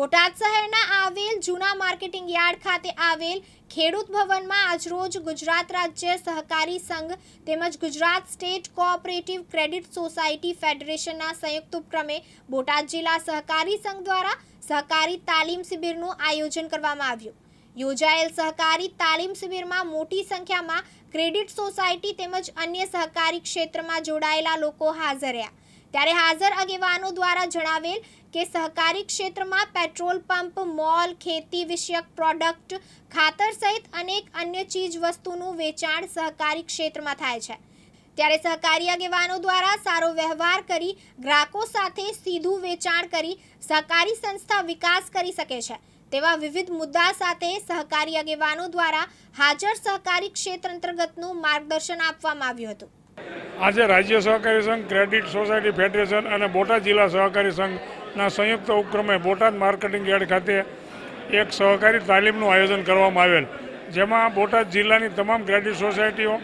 બોટાદ શહેરના આવેલ જૂના માર્કેટિંગ યાર્ડ ખાતે આવેલ ખેડૂત ભવનમાં આજરોજ ગુજરાત રાજ્ય સહકારી સંઘ તેમજ Gujarat state cooperative credit society ફેડરેશનના સંયુક્ત ઉપક્રમે બોટાદ જિલ્લા સહકારી સંઘ દ્વારા સહકારી તાલીમ શિબિરનું આયોજન કરવામાં આવ્યું. યોજાયેલ સહકારી તાલીમ શિબિરમાં મોટી સંખ્યામાં ક્રેડિટ સોસાયટી તેમજ અન્ય સહકારી ક્ષેત્રમાં જોડાયેલા લોકો હાજર રહ્યા. ત્યારે હાજર આગેવાનો દ્વારા જણાવેલ કે સહકારી ક્ષેત્રમાં પેટ્રોલ પંપ, મોલ, ખેતી વિષયક પ્રોડક્ટ, ખાતર સહિત અનેક અન્ય ચીજ વસ્તુનું વેચાણ સહકારી ક્ષેત્રમાં થાય છે. ત્યારે સહકારી આગેવાનો દ્વારા સારો વ્યવહાર કરી ગ્રાહકો સાથે સીધું વેચાણ કરી સહકારી સંસ્થા વિકાસ કરી શકે છે. તેવા વિવિધ મુદ્દા સાથે સહકારી આગેવાનો દ્વારા હાજર સહકારી ક્ષેત્ર અંતર્ગતનું માર્ગદર્શન આપવામાં આવ્યું હતું. આજે રાજ્ય સહકારી સંઘ, ક્રેડિટ સોસાયટી ફેડરેશન અને બોટાદ જિલ્લા સહકારી સંઘના સંયુક્ત ઉપક્રમે બોટાદ માર્કેટિંગ યાર્ડ ખાતે એક સહકારી તાલીમનું આયોજન કરવામાં આવેલ, જેમાં બોટાદ જિલ્લાની તમામ ક્રેડિટ સોસાયટીઓ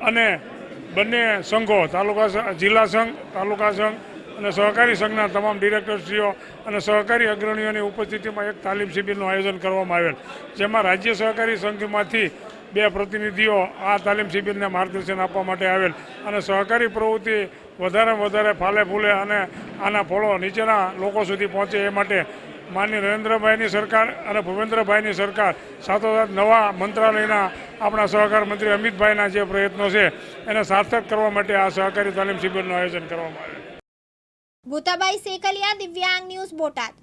અને બંને સંઘો, તાલુકા જિલ્લા સંઘ, તાલુકા સંઘ અને સહકારી સંઘના તમામ ડિરેક્ટરશ્રીઓ અને સહકારી અગ્રણીઓની ઉપસ્થિતિમાં એક તાલીમ શિબિરનું આયોજન કરવામાં આવેલ, જેમાં રાજ્ય સહકારી સંઘમાંથી બે પ્રતિનિધિઓ આ તાલીમ શિબિરને માર્ગદર્શન આપવા માટે આવેલ અને સહકારી પ્રવૃત્તિ વધારે વધારે ફાલે ફૂલે અને આના ફળો નીચેના લોકો સુધી પહોંચે એ માટે માન્ય નરેન્દ્રભાઈની સરકાર અને ભૂપેન્દ્રભાઈની સરકાર સાથોસાથ નવા મંત્રાલયના આપણા સહકાર મંત્રી અમિતભાઈના જે પ્રયત્નો છે, એને સાર્થક કરવા માટે આ સહકારી તાલીમ શિબિરનું આયોજન કરવામાં આવ્યું. ભૂતાબાઈ સેકલિયા દિવ્યાંગ ન્યૂઝ બોટાદ.